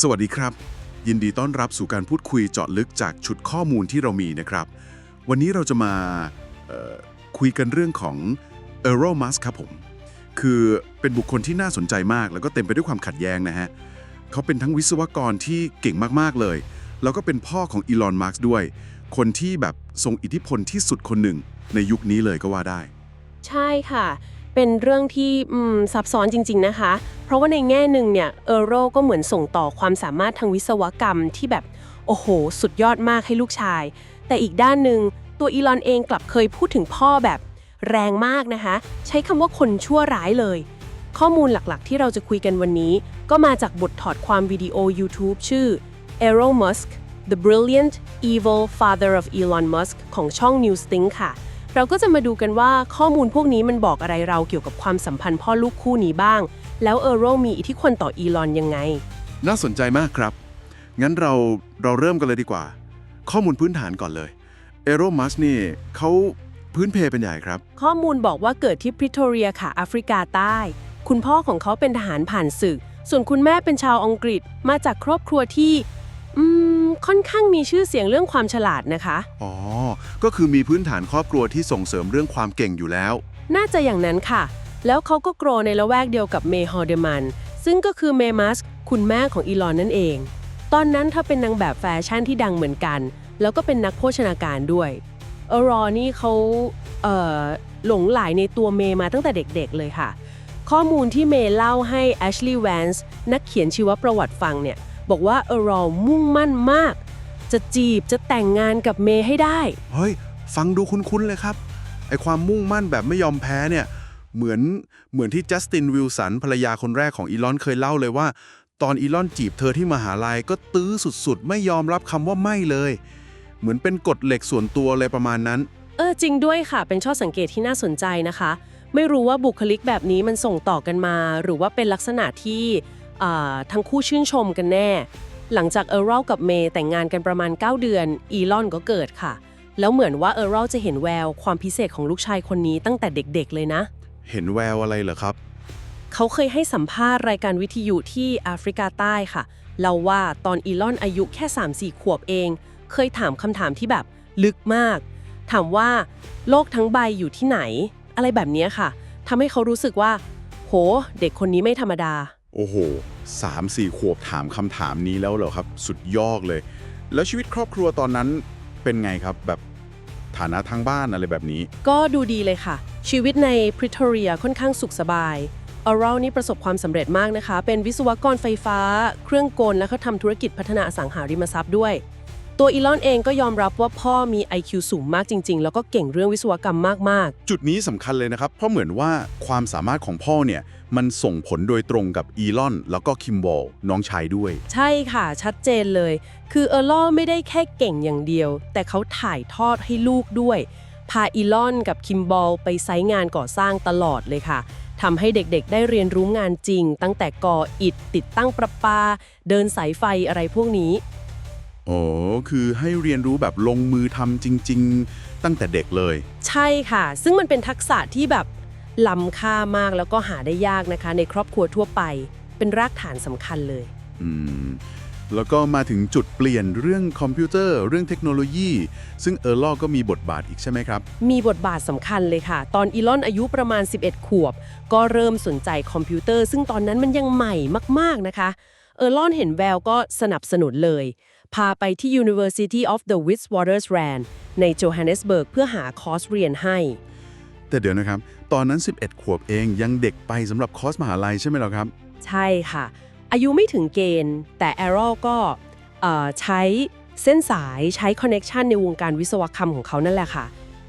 สวัสดีครับ ยินดีต้อนรับสู่การพูดคุยเจาะลึกจากชุดข้อมูลที่เรามีนะครับ วันนี้เราจะมาคุยกันเรื่องของเอร์โรมัสครับผม คือเป็นบุคคลที่น่าสนใจมาก แล้วก็เต็มไปด้วยความขัดแย้งนะฮะเขาเป็นทั้งวิศวกรที่เก่งมากๆเลย แล้วก็เป็นพ่อของอีลอนมาร์กด้วย คนที่แบบทรงอิทธิพลที่สุดคนหนึ่งในยุคนี้เลยก็ว่าได้ ใช่ค่ะ เป็นเรื่องที่ซับซ้อนจริง ๆ นะคะ เพราะว่าในแง่หนึ่งเนี่ยเออโรก็เหมือนส่งต่อความสามารถทางวิศวกรรมที่แบบ โอ้โห สุดยอดมากให้ลูกชาย แต่อีกด้านหนึ่งตัวอีลอนเองกลับเคยพูดถึงพ่อแบบแรงมากนะคะ ใช้คำว่าคนชั่วร้ายเลย ข้อมูลหลักๆ ที่เราจะคุยกันวันนี้ ก็มาจากบทถอดความวิดีโอ YouTube ชื่อ Elon Musk The Brilliant Evil Father of Elon Musk ของช่อง Newsthink ค่ะ เราก็จะมาดูกันว่าข้อมูลพวกนี้มันบอกอะไรเราเกี่ยวกับความสัมพันธ์พ่อลูกคู่นี้บ้าง แล้วเออโรมีอิทธิพลต่ออีลอนยังไง น่าสนใจมากครับ งั้นเราเราเริ่มกันเลยดีกว่า ข้อมูลพื้นฐานก่อนเลยเอโรมัสนี่เขาพื้นเพเป็นใหญ่ครับ ข้อมูลบอกว่าเกิดที่พริโทเรียค่ะแอฟริกาใต้ คุณพ่อของเขาเป็นทหารผ่านศึก ส่วนคุณแม่เป็นชาวอังกฤษ มาจากครอบครัวที่ อืมค่อนข้างมีชื่อเสียงเรื่องความฉลาดนะคะ อ๋อ ก็คือมีพื้นฐานครอบครัวที่ส่งเสริมเรื่องความเก่งอยู่แล้ว น่าจะอย่างนั้นค่ะ แล้วเขาก็โกรในละแวกเดียวกับเมย์ฮอร์เดมัน ซึ่งก็คือเมมัสคุณแม่ของอีลอนนั่นเอง ตอนนั้นเธอเป็นนางแบบแฟชั่นที่ดังเหมือนกัน แล้วก็เป็นนักโภชนาการด้วยเออรอนี่เขาเอ่อหลงไหลในตัวเมย์มาตั้งแต่เด็กๆเลยค่ะ ข้อมูลที่เมย์เล่าให้แอชลีย์แวนส์นักเขียนชีวประวัติฟังเนี่ย บอกว่าเออรอมุ่งมั่นมาก จะจีบจะแต่งงานกับเมย์ให้ได้ เฮ้ย ฟังดูคุ้นๆเลยครับ ไอความมุ่งมั่นแบบไม่ยอมแพ้เนี่ย เหมือนเหมือนที่จัสตินวิลสันภรรยาคนแรกของอีลอนเคยเล่าเลยว่า ตอนอีลอนจีบเธอที่มหาลัยก็ตื้อสุดๆ ไม่ยอมรับคำว่าไม่เลย เหมือนเป็นกฎเหล็กส่วนตัวเลยประมาณนั้น เออจริงด้วยค่ะ เป็นช่อสังเกตที่น่าสนใจนะคะ ไม่รู้ว่าบุคลิกแบบนี้มันส่งต่อกันมา หรือว่าเป็นลักษณะที่อ่า ทั้งคู่ชื่นชมกันแน่ หลังจากเออร์เรลกับเมย์แต่งงานกันประมาณ 9 เดือน อีลอนก็เกิดค่ะ แล้วเหมือนว่าเออร์เรลจะเห็นแววความพิเศษของลูกชายคนนี้ตั้งแต่เด็กๆเลยนะ เห็นแววอะไรเหรอครับ เขาเคยให้สัมภาษณ์รายการวิทยุที่แอฟริกาใต้ค่ะเล่าว่าตอนอีลอนอายุแค่ 3-4 ขวบเอง เคยถามคำถามที่แบบลึกมาก ถามว่า โลกทั้งใบอยู่ที่ไหน อะไรแบบเนี้ยค่ะทำให้เขารู้สึกว่า โห เด็กคนนี้ไม่ธรรมดา โอ้โหสามสี่ขวบถามคำถามนี้แล้วเหรอครับ สุดยอดเลย แล้วชีวิตครอบครัวตอนนั้นเป็นไงครับแบบฐานะทางบ้านอะไรแบบนี้ ก็ดูดีเลยค่ะ ชีวิตในพริโทเรียค่อนข้างสุขสบายออรัลนี่ประสบความสำเร็จมากนะคะ เป็นวิศวกรไฟฟ้า เครื่องกล และเขาทำธุรกิจพัฒนาอสังหาริมทรัพย์ด้วย ตัวอีลอนเองก็ยอมรับว่าพ่อมี IQ สูงมากจริง ๆ แล้วก็เก่งเรื่องวิศวกรรมมาก จุดนี้สำคัญเลยนะครับ เพราะเหมือนว่าความสามารถของพ่อเนี่ย มันส่งผลโดยตรงกับอีลอน แล้วก็คิมบอลน้องชายด้วย ๆ ใช่ค่ะ ชัดเจนเลย คือเออร์ลอไม่ได้แค่เก่งอย่างเดียว แต่เขาถ่ายทอดให้ลูกด้วย พาอีลอนกับคิมบอลไปไซต์งานก่อสร้างตลอดเลยค่ะทำให้เด็กๆ ได้เรียนรู้งานจริง ตั้งแต่ก่ออิฐติดตั้งประปา เดินสายไฟอะไรพวกนี้ โอ้คือให้เรียนรู้แบบลงมือทำจริง ๆ ตั้งแต่เด็กเลย ใช่ค่ะ ซึ่งมันเป็นทักษะที่แบบล้ำค่ามากแล้วก็หาได้ยากนะคะ ในครอบครัวทั่วไป เป็นรากฐานสำคัญเลย อืม แล้วก็มาถึงจุดเปลี่ยนเรื่องคอมพิวเตอร์ เรื่องเทคโนโลยี ซึ่งเออร์ลอก็มีบทบาทอีกใช่ไหมครับ มีบทบาทสำคัญเลยค่ะ ตอนอีลอนอายุประมาณ 11 ขวบ ก็เริ่มสนใจคอมพิวเตอร์ ซึ่งตอนนั้นมันยังใหม่มาก ๆนะคะ เออร์ลอนเห็นแววก็สนับสนุนเลย พาไปที่ University of the Witwatersrand ในโจฮันเนสเบิร์กเพื่อหาคอร์สเรียนให้ แต่เดี๋ยวนะครับ ตอนนั้น 11 ขวบเองยังเด็กไปสำหรับคอร์สมหาลัยใช่ไหมล่ะครับ ใช่ค่ะ อายุไม่ถึงเกณฑ์ แต่ a r r o w ก็เอ่อใช้เส้นสายใช้คอนเน็ชันในวงการวิศวกรรมของเขานั่นแหละค่ะ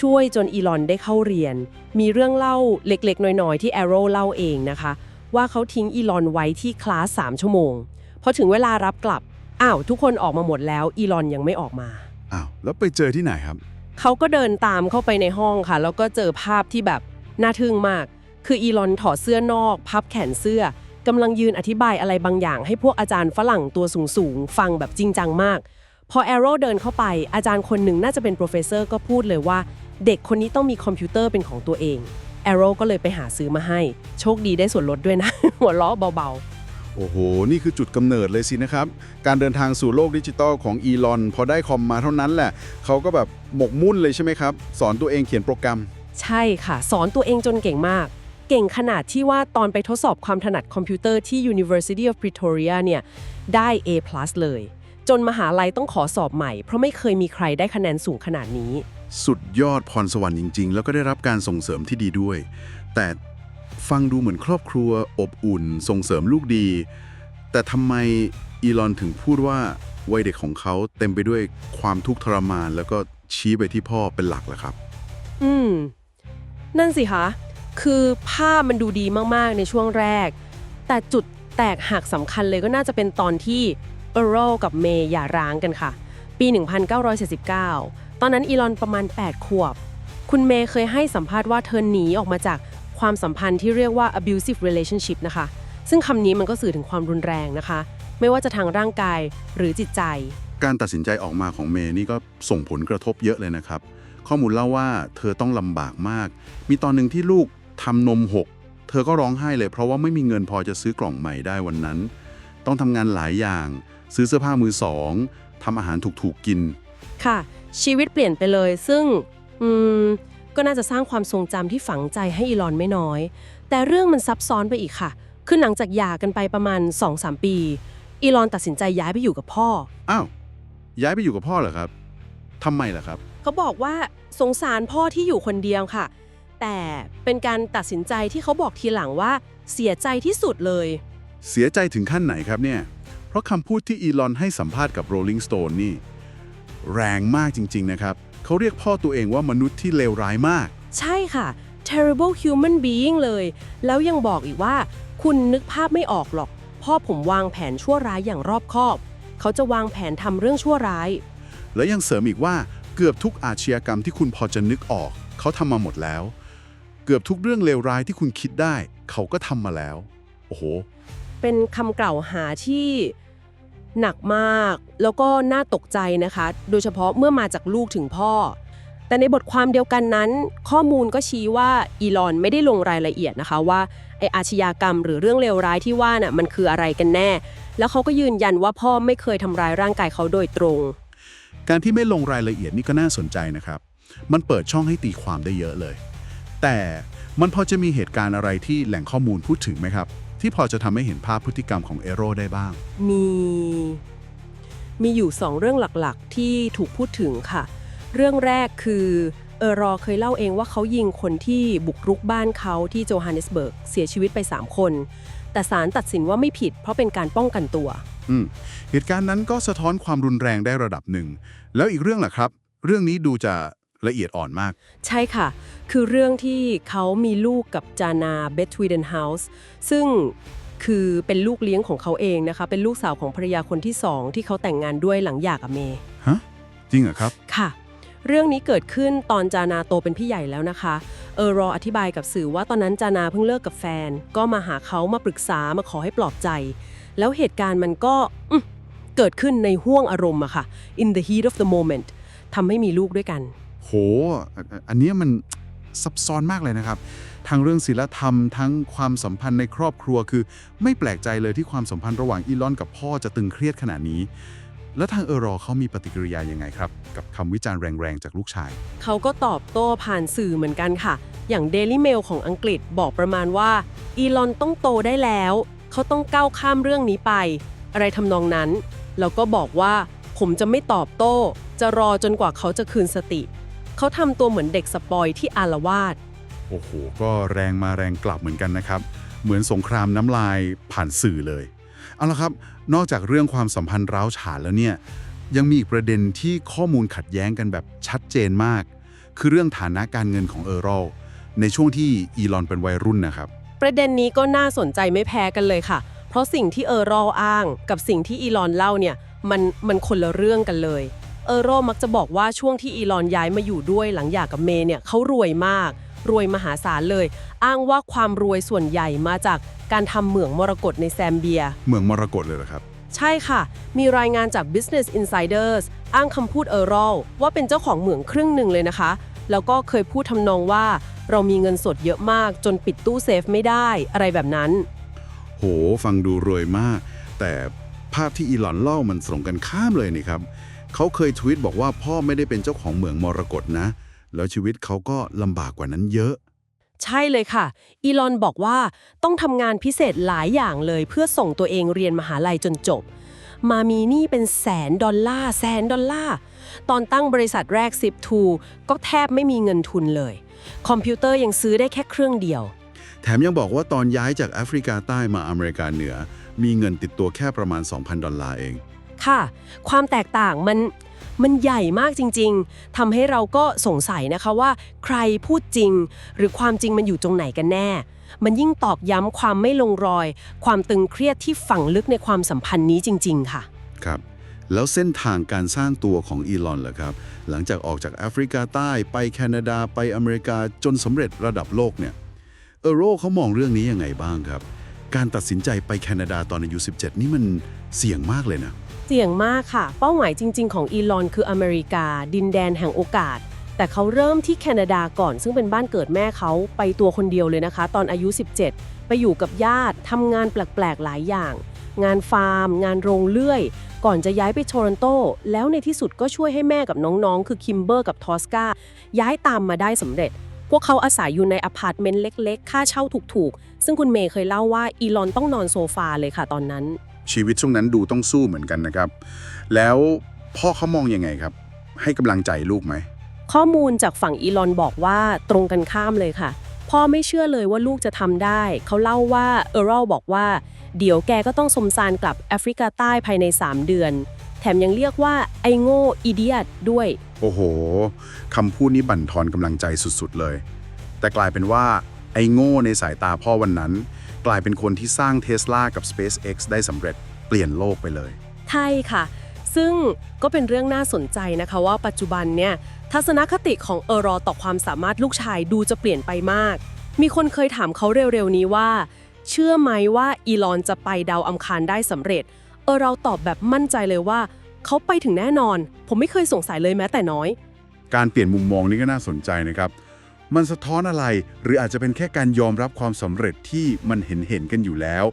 ช่วยจนอีลอนได้เข้าเรียน มีเรื่องเล่าเล็กๆ น้อยๆ ที่ a r r o w เล่าเองนะคะ ว่าเขาทิ้งอีลอนไว้ที่คลาส3ชั่วโมงพอถึงเวลารับกลับ อ้าวทุกคนออกมาหมดแล้วอีลอนยังไม่ออกมา อ้าวแล้วไปเจอที่ไหนครับ เขาก็เดินตามเข้าไปในห้องค่ะ แล้วก็เจอภาพที่แบบน่าทึ่งมาก คืออีลอนถอดเสื้อนอก พับแขนเสื้อกำลังยืนอธิบายอะไรบางอย่าง ให้พวกอาจารย์ฝรั่งตัวสูงๆฟังแบบจริงจังมาก พอแอโร่เดินเข้าไป อาจารย์คนหนึ่งน่าจะเป็นโปรเฟสเซอร์ก็พูดเลยว่า เด็กคนนี้ต้องมีคอมพิวเตอร์เป็นของตัวเองแอโร่ก็เลยไปหาซื้อมาให้ โชคดีได้ส่วนลดด้วยนะ หัวเราะเบาๆ โอ้โห นี่คือจุดกำเนิดเลยสินะครับ การเดินทางสู่โลกดิจิตอลของอีลอนพอได้คอมมาเท่านั้นแหละ เขาก็แบบหมกมุ่นเลยใช่ไหมครับ สอนตัวเองเขียนโปรแกรม ใช่ค่ะ สอนตัวเองจนเก่งมาก เก่งขนาดที่ว่าตอนไปทดสอบความถนัดคอมพิวเตอร์ที่ University of Pretoria เนี่ย ได้ A+ เลยจนมหาลัยต้องขอสอบใหม่ เพราะไม่เคยมีใครได้คะแนนสูงขนาดนี้ สุดยอดพรสวรรค์จริง ๆ แล้วก็ได้รับการส่งเสริมที่ดีด้วย แต่ ฟังดูเหมือนครอบครัว อบอุ่น ส่งเสริมลูกดี แต่ทำไมอีลอนถึงพูดว่าวัยเด็กของเขาเต็มไปด้วยความทุกข์ทรมาน แล้วก็ชี้ไปที่พ่อเป็นหลักล่ะครับ อืม นั่นสิคะคือภาพมันดูดีมากๆในช่วงแรก แต่จุดแตกหักสำคัญเลยก็น่าจะเป็นตอนที่เออร์ลกับเมย์หย่าร้างกันค่ะ ปี 1979 ตอนนั้นอีลอนประมาณ 8 ขวบ คุณเมย์เคยให้สัมภาษณ์ว่าเธอหนีออกมาจาก ความสัมพันธ์ที่เรียกว่า abusive relationship นะคะ ซึ่งคำนี้มันก็สื่อถึงความรุนแรงนะคะ ไม่ว่าจะทางร่างกายหรือจิตใจ การตัดสินใจออกมาของเมย์นี่ก็ส่งผลกระทบเยอะเลยนะครับ ข้อมูลเล่าว่าเธอต้องลำบากมาก มีตอนหนึ่งที่ลูกทำนมหก เธอก็ร้องไห้เลย เพราะว่าไม่มีเงินพอจะซื้อกล่องใหม่ได้วันนั้น ต้องทำงานหลายอย่าง ซื้อเสื้อผ้ามือสองทำอาหารถูกๆกิน ค่ะ ชีวิตเปลี่ยนไปเลยซึ่ง อืม ก็น่าจะสร้างความทรงจำที่ฝังใจให้อีลอนไม่น้อย แต่เรื่องมันซับซ้อนไปอีกค่ะ คือหลังจากหย่ากันไปประมาณ 2-3 ปี อีลอนตัดสินใจย้ายไปอยู่กับพ่อ อ้าว ย้ายไปอยู่กับพ่อเหรอครับทำไมล่ะครับ เขาบอกว่าสงสารพ่อที่อยู่คนเดียวค่ะ แต่เป็นการตัดสินใจที่เขาบอกทีหลังว่าเสียใจที่สุดเลย เสียใจถึงขั้นไหนครับเนี่ย เพราะคำพูดที่อีลอนให้สัมภาษณ์กับ Rolling Stone นี่ แรงมากจริง ๆ นะครับ เขาเรียกพ่อตัวเองว่ามนุษย์ที่เลวร้ายมาก ใช่ค่ะ terrible human being เลย แล้วยังบอกอีกว่า คุณนึกภาพไม่ออกหรอก พ่อผมวางแผนชั่วร้ายอย่างรอบคอบ เขาจะวางแผนทำเรื่องชั่วร้าย และยังเสริมอีกว่าเกือบทุกอาชญากรรมที่คุณพอจะนึกออก เขาทำมาหมดแล้ว เกือบทุกเรื่องเลวร้ายที่คุณคิดได้ เขาก็ทำมาแล้ว โอ้โห เป็นคำกล่าวหาที่ หนักมาก แล้วก็น่าตกใจนะคะ โดยเฉพาะเมื่อมาจากลูกถึงพ่อ แต่ในบทความเดียวกันนั้น ข้อมูลก็ชี้ว่าอีลอนไม่ได้ลงรายละเอียดนะคะว่าไออาชญากรรมหรือเรื่องเลวร้ายที่ว่าน่ะมันคืออะไรกันแน่ แล้วเขาก็ยืนยันว่าพ่อไม่เคยทำร้ายร่างกายเขาโดยตรง การที่ไม่ลงรายละเอียดนี่ก็น่าสนใจนะครับ มันเปิดช่องให้ตีความได้เยอะเลย แต่มันพอจะมีเหตุการณ์อะไรที่แหล่งข้อมูลพูดถึงไหมครับ ที่พอจะทำให้เห็นภาพพฤติกรรมของเอโร่ได้บ้าง มี มีอยู่สองเรื่องหลักๆ ที่ถูกพูดถึงค่ะ เรื่องแรกคือเออรอเคยเล่าเองว่าเขายิงคนที่บุกรุกบ้านเขาที่โจฮันเนสเบิร์กเสียชีวิตไป 3 คน แต่ศาลตัดสินว่าไม่ผิดเพราะเป็นการป้องกันตัว อืมเหตุการณ์นั้นก็สะท้อนความรุนแรงได้ระดับหนึ่ง แล้วอีกเรื่องล่ะครับ เรื่องนี้ดูจะ ละเอียดอ่อนมาก ใช่ค่ะ คือเรื่องที่เขามีลูกกับจานาเบทวีเดนเฮาส์ซึ่งคือเป็นลูกเลี้ยงของเขาเองนะคะ เป็นลูกสาวของภรรยาคนที่สองที่เขาแต่งงานด้วยหลังหย่ากับเมย์ฮะ จริงเหรอครับ ค่ะ เรื่องนี้เกิดขึ้นตอนจานาโตเป็นพี่ใหญ่แล้วนะคะ เออรออธิบายกับสื่อว่าตอนนั้นจานาเพิ่งเลิกกับแฟน ก็มาหาเขามาปรึกษามาขอให้ปลอบใจ แล้วเหตุการณ์มันก็อืมเกิดขึ้นในห่วงอารมณ์อะค่ะ in the heat of the moment ทำให้มีลูกด้วยกัน โหอันอันนี้มันซับซ้อนมากเลยนะครับ ทั้งเรื่องศีลธรรมทั้งความสัมพันธ์ในครอบครัวคือ ไม่แปลกใจเลยที่ความสัมพันธ์ระหว่างอีลอนกับพ่อจะตึงเครียดขนาดนี้ แล้วทางเออรอเขามีปฏิกิริยายังไงครับ กับคำวิจารณ์แรงๆ จากลูกชาย เขาก็ตอบโต้ผ่านสื่อเหมือนกันค่ะ อย่าง Daily Mail ของอังกฤษบอกประมาณว่าอีลอนต้องโตได้แล้ว เขาต้องก้าวข้ามเรื่องนี้ไป อะไรทำนองนั้นแล้วก็บอกว่าผมจะไม่ตอบโต้ จะรอจนกว่าเขาจะคืนสติ เขาทำตัวเหมือนเด็กสปอยที่อารวาสโอ้โห ก็แรงมาแรงกลับเหมือนกันนะครับ เหมือนสงครามน้ำลายผ่านสื่อเลย เอาละครับ นอกจากเรื่องความสัมพันธ์ร้าวฉานแล้วเนี่ย ยังมีอีกประเด็นที่ข้อมูลขัดแย้งกันแบบชัดเจนมาก คือเรื่องฐานะการเงินของเออร์รอลในช่วงที่อีลอนเป็นวัยรุ่นนะครับ ประเด็นนี้ก็น่าสนใจไม่แพ้กันเลยค่ะ เพราะสิ่งที่เออร์รอลอ้าง กับสิ่งที่อีลอนเล่าเนี่ย มันมันคนละเรื่องกันเลย เออร์รอลมักจะบอกว่าช่วงที่อีลอนย้ายมาอยู่ด้วยหลังหย่ากับเมย์เนี่ยเขารวยมาก รวยมหาศาลเลย อ้างว่าความรวยส่วนใหญ่มาจากการทำเหมืองมรกตในแซมเบีย เมืองมรกตเลยเหรอครับ ใช่ค่ะ มีรายงานจาก Business Insiders อ้างคำพูดเออร์รอลว่าเป็นเจ้าของเหมืองครึ่งหนึ่งเลยนะคะ แล้วก็เคยพูดทำนองว่า เรามีเงินสดเยอะมากจนปิดตู้เซฟไม่ได้อะไรแบบนั้น โห ฟังดูรวยมาก แต่ภาพที่อีลอนเล่ามันตรงกันข้ามเลยนี่ครับ เขาเคยทวีตบอกว่าพ่อไม่ได้เป็นเจ้าของเหมืองมรกตนะ แล้วชีวิตเขาก็ลำบากกว่านั้นเยอะ ใช่เลยค่ะ อีลอนบอกว่าต้องทำงานพิเศษหลายอย่างเลยเพื่อส่งตัวเองเรียนมหาลัยจนจบ มามีหนี้เป็นแสนดอลลาร์แสนดอลลาร์ ตอนตั้งบริษัทแรก10ก็แทบไม่มีเงินทุนเลย คอมพิวเตอร์ยังซื้อได้แค่เครื่องเดียว แถมยังบอกว่าตอนย้ายจากแอฟริกาใต้มาอเมริกาเหนือ มีเงินติดตัวแค่ประมาณ 2,000 ดอลลาร์เอง ค่ะ ความแตกต่างมันมันใหญ่มากจริง ๆ ทำให้เราก็สงสัยนะคะว่า ใครพูดจริง หรือความจริงมันอยู่ตรงไหนกันแน่ มันยิ่งตอกย้ำความไม่ลงรอย ความตึงเครียดที่ฝังลึกในความสัมพันธ์นี้จริง ๆ ค่ะ ครับ แล้วเส้นทางการสร้างตัวของอีลอนเหรอครับ หลังจากออกจากแอฟริกาใต้ไปแคนาดาไปอเมริกาจนสำเร็จระดับโลกเนี่ย เออโรเขามองเรื่องนี้ยังไงบ้างครับ การตัดสินใจไปแคนาดาตอนอายุ17 นี่มันเสี่ยงมากเลยนะ เสี่ยงมากค่ะ เป้าหมายจริง ๆ ของอีลอนคืออเมริกา ดินแดนแห่งโอกาส แต่เขาเริ่มที่แคนาดาก่อน ซึ่งเป็นบ้านเกิดแม่เขาไปตัวคนเดียวเลยนะคะ ตอนอายุ 17 ไปอยู่กับญาติทำงานแปลก ๆ หลายอย่าง งานฟาร์ม งานโรงเลื่อย ก่อนจะย้ายไปโทรอนโต แล้วในที่สุดก็ช่วยให้แม่กับน้องๆ คือคิมเบอร์กับทอสกาย้ายตามมาได้สำเร็จพวกเขาอาศัยอยู่ในอพาร์ตเมนต์เล็ก ๆ ค่าเช่าถูก ๆ ซึ่งคุณเมย์เคยเล่าว่าอีลอนต้องนอนโซฟาเลยค่ะตอนนั้น ชีวิตช่วงนั้นดูต้องสู้เหมือนกันนะครับ แล้วพ่อเขามองยังไงครับ ให้กำลังใจลูกไหม ข้อมูลจากฝั่งอีลอนบอกว่าตรงกันข้ามเลยค่ะ พ่อไม่เชื่อเลยว่าลูกจะทำได้ เขาเล่าว่าเออรัลบอกว่า เดี๋ยวแกก็ต้องสมซานกลับแอฟริกาใต้ภายใน 3 เดือน แถมยังเรียกว่าไอโง่อีเดียดด้วย โอ้โหคำพูดนี้บั่นทอนกำลังใจสุดๆเลย แต่กลายเป็นว่าไอ้โง่ในสายตาพ่อวันนั้น กลายเป็นคนที่สร้างเทสลากับ SpaceX ได้สำเร็จเปลี่ยนโลกไปเลย ใช่ค่ะ ซึ่งก็เป็นเรื่องน่าสนใจนะคะว่าปัจจุบันเนี่ยทัศนคติของเออรอต่อความสามารถลูกชายดูจะเปลี่ยนไปมาก มีคนเคยถามเขาเร็วๆนี้ว่า เชื่อไหมว่าอีลอนจะไปดาวอังคารได้สำเร็จ เออเราตอบแบบมั่นใจเลยว่า เขาไปถึงแน่นอน ผมไม่เคยสงสัยเลยแม้แต่น้อย การเปลี่ยนมุมมองนี้ก็น่าสนใจนะครับ มันสะท้อนอะไรหรืออาจจะเป็นแค่การยอมรับความสำเร็จที่มันเห็นเห็นกันอยู่แล้ว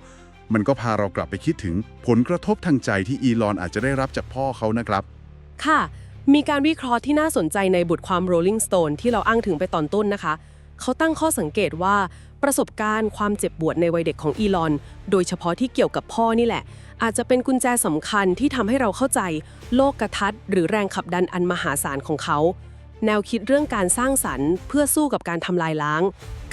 มันก็พาเรากลับไปคิดถึงผลกระทบทางใจที่อีลอนอาจจะได้รับจากพ่อเขานะครับ ค่ะ มีการวิเคราะห์ที่น่าสนใจในบทความ Rolling Stone ที่เราอ้างถึงไปตอนต้นนะคะ เขาตั้งข้อสังเกตว่าประสบการณ์ความเจ็บปวดในวัยเด็กของอีลอน โดยเฉพาะที่เกี่ยวกับพ่อนี่แหละ อาจจะเป็นกุญแจสำคัญที่ทำให้เราเข้าใจ โลกกระทัดหรือแรงขับดันอันมหาศาลของเขา แนวคิดเรื่องการสร้างสรรค์ เพื่อสู้กับการทำลายล้าง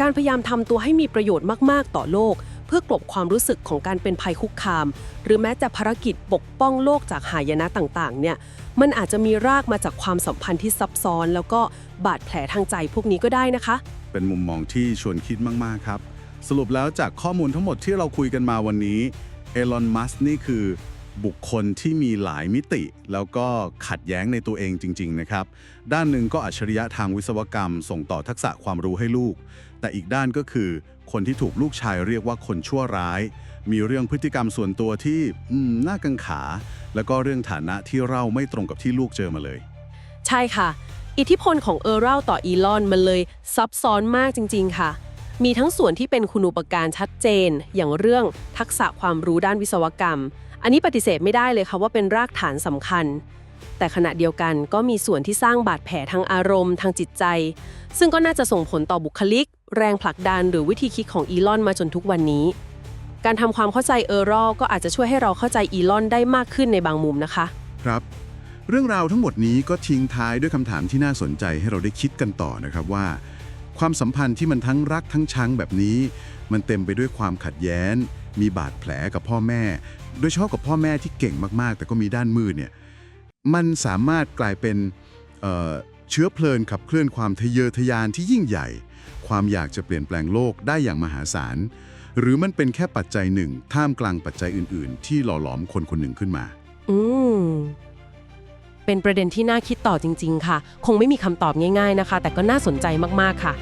การพยายามทำตัวให้มีประโยชน์มาก ๆ ต่อโลก เพื่อกลบความรู้สึกของการเป็นภัยคุกคาม หรือแม้แต่ภารกิจปกป้องโลกจากหายนะต่างๆ เนี่ย มันอาจจะมีรากมาจากความสัมพันธ์ที่ซับซ้อน แล้วก็บาดแผลทางใจพวกนี้ก็ได้นะคะ เป็นมุมมองที่ชวนคิดมาก ๆ ครับ สรุปแล้วจากข้อมูลทั้งหมดที่เราคุยกันมาวันนี้เอลอน มัสนี่คือ บุคคลที่มีหลายมิติ แล้วก็ขัดแย้งในตัวเองจริง ๆ นะครับ ด้านหนึ่งก็อัจฉริยะทางวิศวกรรม ส่งต่อทักษะความรู้ให้ลูก แต่อีกด้านก็คือคนที่ถูกลูกชายเรียกว่าคนชั่วร้าย มีเรื่องพฤติกรรมส่วนตัวที่น่ากังขา แล้วก็เรื่องฐานะที่เราไม่ตรงกับที่ลูกเจอมาเลย ใช่ค่ะ อิทธิพลของเออร์เรลต่ออีลอนมันเลยซับซ้อนมากจริง ๆ ค่ะมีทั้งส่วนที่เป็นคุณูปการชัดเจน อย่างเรื่องทักษะความรู้ด้านวิศวกรรม อันนี้ปฏิเสธไม่ได้เลยค่ะว่าเป็นรากฐานสำคัญ แต่ขณะเดียวกันก็มีส่วนที่สร้างบาดแผลทางอารมณ์ ทางจิตใจ ซึ่งก็น่าจะส่งผลต่อบุคลิก แรงผลักดันหรือวิธีคิดของอีลอนมาจนทุกวันนี้ การทำความเข้าใจเออร์รลก็อาจจะช่วยให้เราเข้าใจอีลอนได้มากขึ้นในบางมุมนะคะ ครับ เรื่องราวทั้งหมดนี้ก็ทิ้งท้ายด้วยคำถามที่น่าสนใจให้เราได้คิดกันต่อนะครับว่า ความสัมพันธ์ที่มันทั้งรักทั้งชังแบบนี้ มันเต็มไปด้วยความขัดแย้งมีบาดแผลกับพ่อแม่ โดยเฉพาะกับพ่อแม่ที่เก่งมากๆ แต่ก็มีด้านมืดเนี่ยมันสามารถกลายเป็นเเชื้อเพลินขับเคลื่อนความทะเยอทะยานที่ยิ่งใหญ่ ความอยากจะเปลี่ยนแปลงโลกได้อย่างมหาศาล หรือมันเป็นแค่ปัจจัยหนึ่ง ท่ามกลางปัจจัยอื่น ๆ ที่หล่อหลอมคนคนหนึ่งขึ้นมา อืมเป็นประเด็นที่น่าคิดต่อจริง ๆ ค่ะ คงไม่มีคำตอบง่าย ๆ นะคะ แต่ก็น่าสนใจมาก ๆ ค่ะ